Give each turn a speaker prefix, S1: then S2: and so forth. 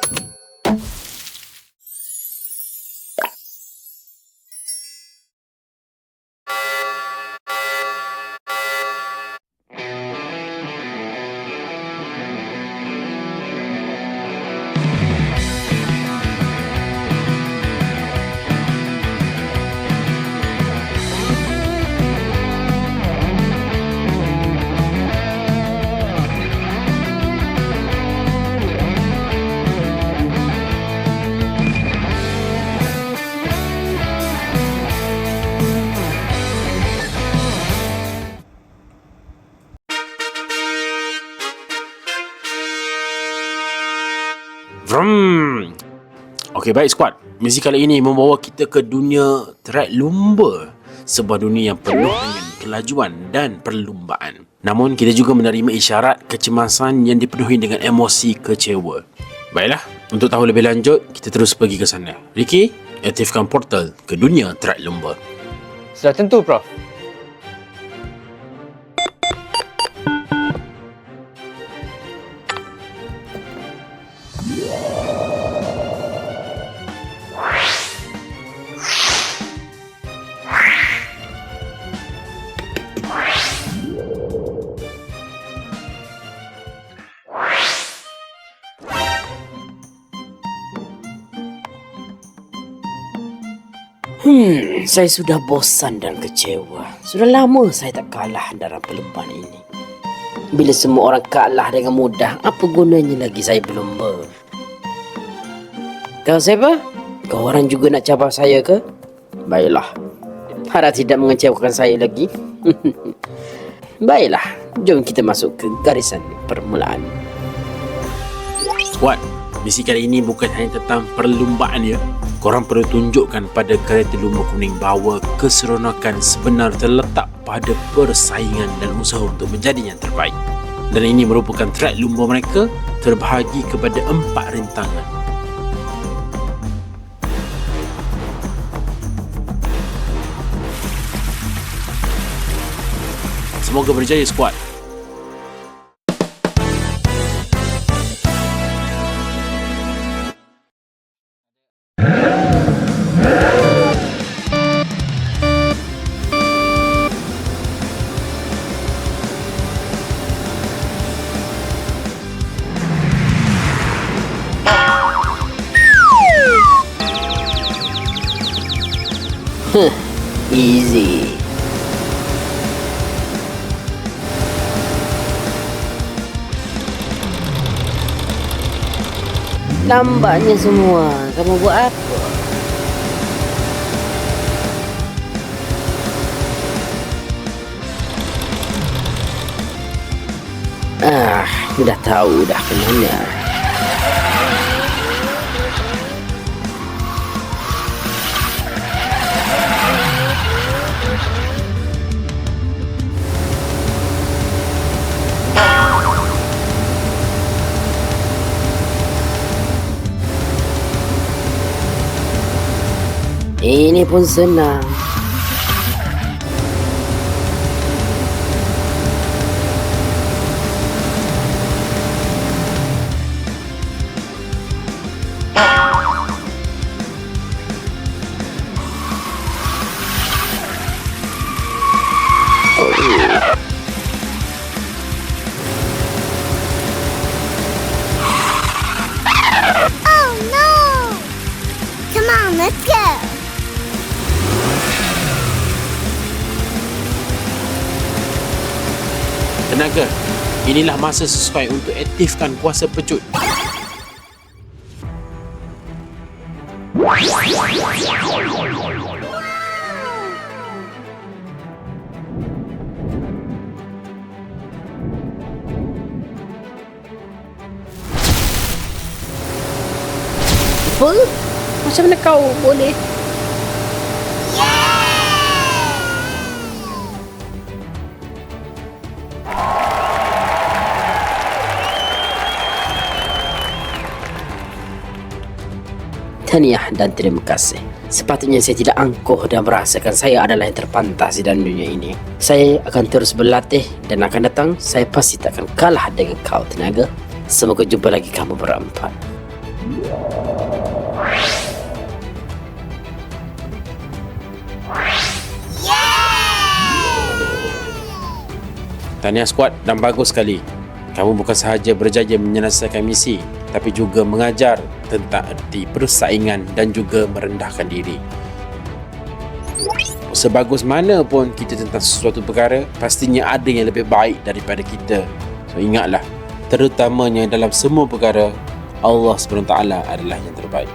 S1: Thank you. Vroom. Okey baik squad. Misi kali ini membawa kita ke dunia trek lumba. Sebuah dunia yang penuh dengan kelajuan dan perlumbaan. Namun kita juga menerima isyarat kecemasan yang dipenuhi dengan emosi kecewa. Baiklah, untuk tahu lebih lanjut, kita terus pergi ke sana. Ricky, aktifkan portal ke dunia trek lumba.
S2: Sudah tentu, Prof.
S3: Hmm, saya sudah bosan dan kecewa. Sudah lama saya tak kalah dalam perlombaan ini. Bila semua orang kalah dengan mudah, apa gunanya lagi saya berlomba? Kau siapa? Kau orang juga nak cabar saya ke? Baiklah. Harap tidak mengecewakan saya lagi. Baiklah, jom kita masuk ke garisan permulaan.
S1: Squad, misi kali ini bukan hanya tentang perlumbaan ya. Korang perlu tunjukkan pada kereta lumba kuning bahawa keseronokan sebenar terletak pada persaingan dan usaha untuk menjadi yang terbaik. Dan ini merupakan trek lumba mereka terbahagi kepada empat rintangan. Semoga berjaya squad.
S3: Easy. Lambatnya semua. Kamu buat apa? Ah, dah tahu dah ke mana. Ini pun senang.
S4: Oh
S1: Tenaga, inilah masa sesuai untuk aktifkan kuasa pecut.
S3: Apa? Macam mana kau boleh? Tahniah dan terima kasih. Sepatutnya saya tidak angkuh dan merasakan saya adalah yang terpantas di dalam dunia ini. Saya akan terus berlatih dan akan datang saya pasti tak akan kalah dengan kau tenaga. Semoga jumpa lagi kamu berempat.
S1: Tahniah squad dan bagus sekali. Kamu bukan sahaja berjaya menyelesaikan misi, tapi juga mengajar tentang erti persaingan dan juga merendahkan diri. Sebagus mana pun kita tentang sesuatu perkara, pastinya ada yang lebih baik daripada kita. So ingatlah, terutamanya dalam semua perkara, Allah SWT adalah yang terbaik.